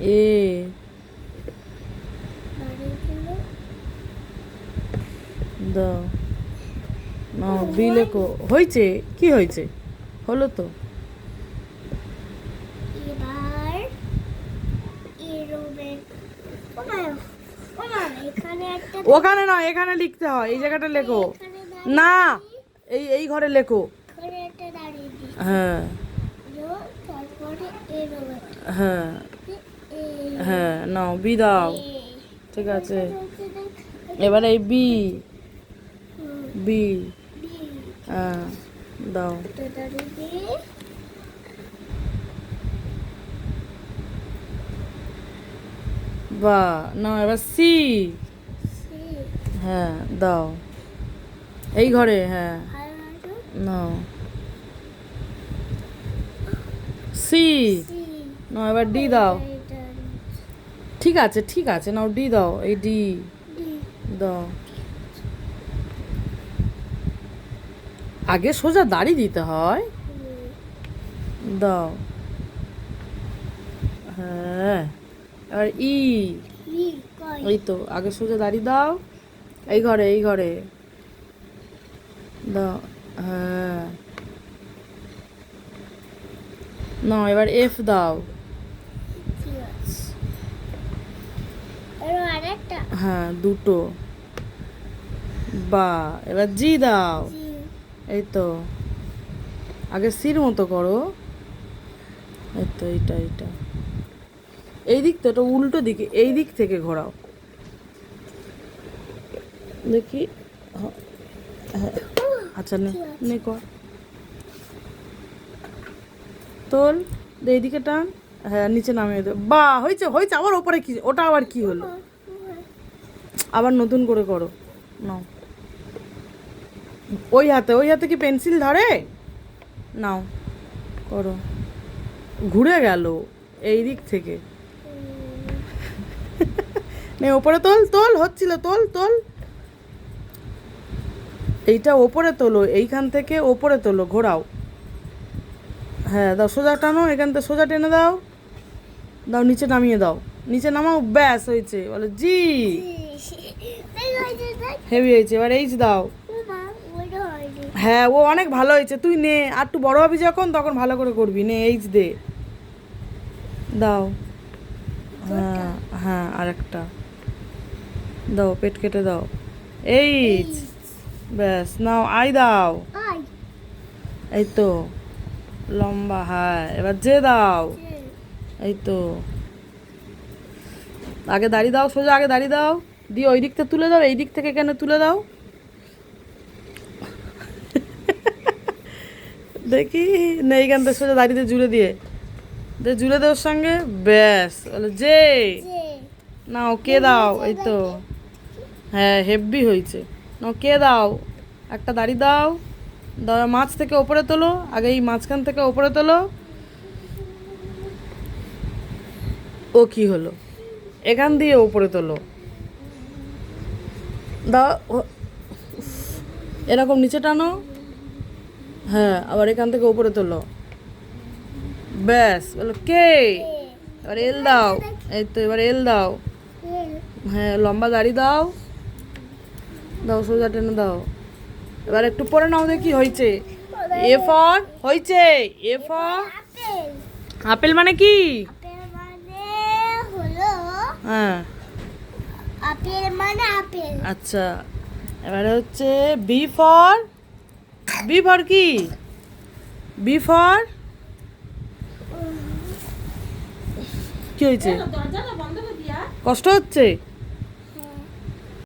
এ। দাঁড়িয়ে ছিল দাও। না বি লেখো। হয়েছে কি হয়েছে হলো তো। ওখানে না এখানে লিখতে হয়। এই জায়গাটা লেখো। না এই এই ঘরে লেখো। হ্যাঁ। হ্যাঁ। হ্যাঁ নাও, বি দাও। ঠিক আছে। এবার এই বি। বি। হ্যাঁ দাও। বা, নাও, এবার সি। হ্যাঁ দাও। এই ঘরে হ্যাঁ। নাও। সি। নাও, এবার ডি দাও। ঠিক আছে ঠিক আছে। নাও, ডি দাও, এই ডি। দাও। আগে সোজা দাড়ি দিতে হয়। দাও। হ্যাঁ আর ই। ওই তো, আগে সোজা দাড়ি দাও। এই ঘরে এই ঘরে। দাও হ্যাঁ। না এবার এফ দাও ঠিক আছে এবার আরেকটা হ্যাঁ দুটো। বা এবার জি দাও। এই তো। আগে সির মতো করো। এই তো এইটা এইটা। এই দিক তো এটা উল্টো দিকে এই দিক থেকে ঘোরাও। দেখি। হ্যাঁ আচ্ছা নে নে কর। তোল এইদিকে টান। হ্যাঁ নিচে নামিয়ে দে বা, হয়েছে হয়েছে, আবার ওপরে কি, ওটা আবার কি হলো? আবার নতুন করে করো। নাও। ওই হাতে ওই হাতে কি পেন্সিল ধরে? নাও, করো। ঘুরে গেল এই দিক থেকে। নে, ওপরে তোল তোল, হচ্ছিল, তোল তোল। এইটা ওপরে তোলো, এইখান থেকে ওপরে তোলো, ঘোরাও। হ্যাঁ দাও, সোজা টানো, এখান থেকে সোজা টেনে দাও। দাও নিচে নামিয়ে দাও। নিচে নামাও ব্যাস হয়েছে। বলো জি। হেভি হয়েছে। এবার এইচ দাও। হ্যাঁ ও অনেক ভালো হয়েছে। তুই নে। আর একটু বড় হবি যখন তখন ভালো করে করবি। নে এইচ দে। দাও। হ্যাঁ হ্যাঁ আরেকটা দাও পেট কেটে দাও। এইচ ব্যাস নাও আই দাও। এই তো। লম্বা হ্যাঁ এবার যে দাও। এই তো। আগে দাড়ি দাও, সোজা আগে দাড়ি দাও। দিয়ে ওই দিক থেকে তুলে দাও, এই দিক থেকে কেন তুলে দাও? দেখি না থেকে সোজা দাড়িতে জুড়ে দিয়ে। দে জুড়ে দে ওর সঙ্গে, ব্যাস। যে। নাও, কে দাও, এই তো। হ্যাঁ হেভি হয়েছে। নাও, কে দাও? একটা দাড়ি দাও। দাও মাছ থেকে ওপরে তোলো, আগে এই মাঝখান থেকে ওপরে তোলো। ও কি হলো? এখান দিয়ে ওপরে তোলো। দাও এরকম নিচে টানো। হ্যাঁ আবার এখান থেকে ওপরে তোলো। ব্যাস বলো কে? এবার এল দাও। এই তো এবার এল দাও। হ্যাঁ লম্বা দাড়ি দাও। দাও সোজা টেনে দাও। এবার একটু পরে নাও দেখি হয়েছে এ ফর হয়েছে এ ফর। আপেল মানে কি? হ্যাঁ। আপেল মানে আপেল। আচ্ছা এবারে হচ্ছে বি ফর বি ফর কি? বি ফর কি হয়েছে? কষ্ট হচ্ছে?